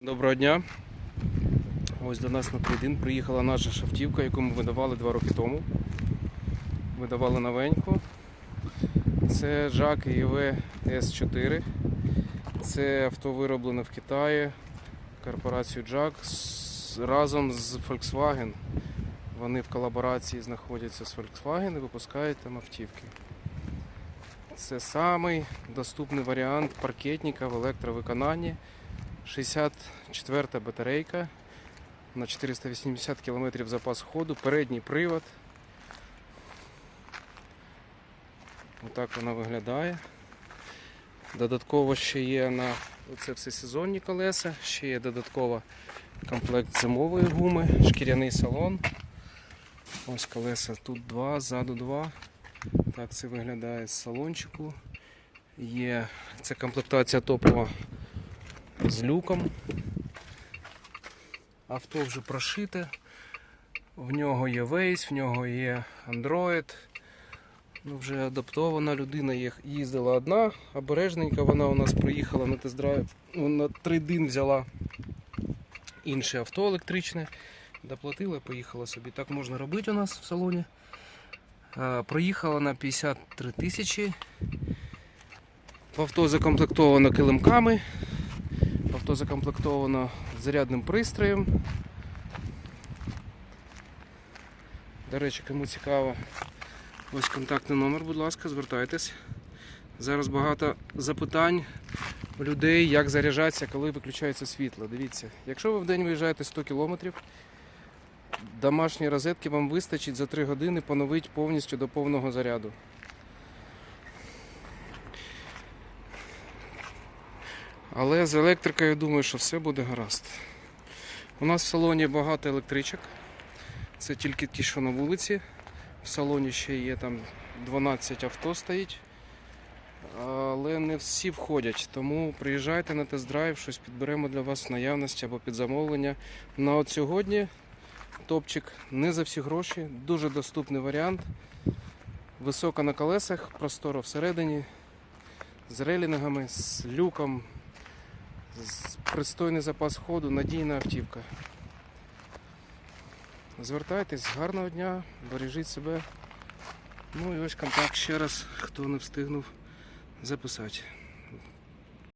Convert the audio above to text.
Доброго дня. Ось до нас на трейдин приїхала наша шафтівка, яку ми видавали два роки тому. Видавали новеньку. Це Жак EV S4. Це авто вироблене в Китаї корпорацією JAC з- разом з Volkswagen. Вони в колаборації знаходяться з Volkswagen і випускають там автівки. Це самий доступний варіант паркетника в електровиконанні. 64 батарейка на 480 км запас ходу, передній привод. Отак вона виглядає. Додатково ще є на це все сезонні колеса, ще є додатково комплект зимової гуми, шкіряний салон. Ось колеса тут два, ззаду два. Так це виглядає з салончику. Є це комплектація топова з люком. Авто вже прошите. В нього є Waze, в нього є Android. Ну, вже адаптована людина їздила одна, обережненько вона у нас приїхала на тест-драйв. Ну, на трейдин взяла інше авто електричне. Доплатила, поїхала собі. Так можна робити у нас в салоні. Проїхала на 53 тисячі. В авто закомплектовано килимками. Авто закомплектовано зарядним пристроєм. До речі, кому цікаво, ось контактний номер, будь ласка, звертайтесь. Зараз багато запитань у людей, як заряджатися, коли виключається світло. Дивіться, якщо ви в день виїжджаєте 100 км, домашні розетки вам вистачить за 3 години поновити повністю до повного заряду. Але з електрикою я думаю, що все буде гаразд. У нас в салоні багато електричок. Це тільки ті, що на вулиці. В салоні ще є там 12 авто стоїть. Але не всі входять. Тому приїжджайте на тест-драйв, щось підберемо для вас в наявності або під замовлення. На от сьогодні топчик не за всі гроші, дуже доступний варіант. Висока на колесах, просторо всередині, з релінгами, з люком, пристойний запас ходу, надійна автівка. Звертайтесь, гарного дня, бережіть себе. Ну і ось контакт ще раз, хто не встигнув записати.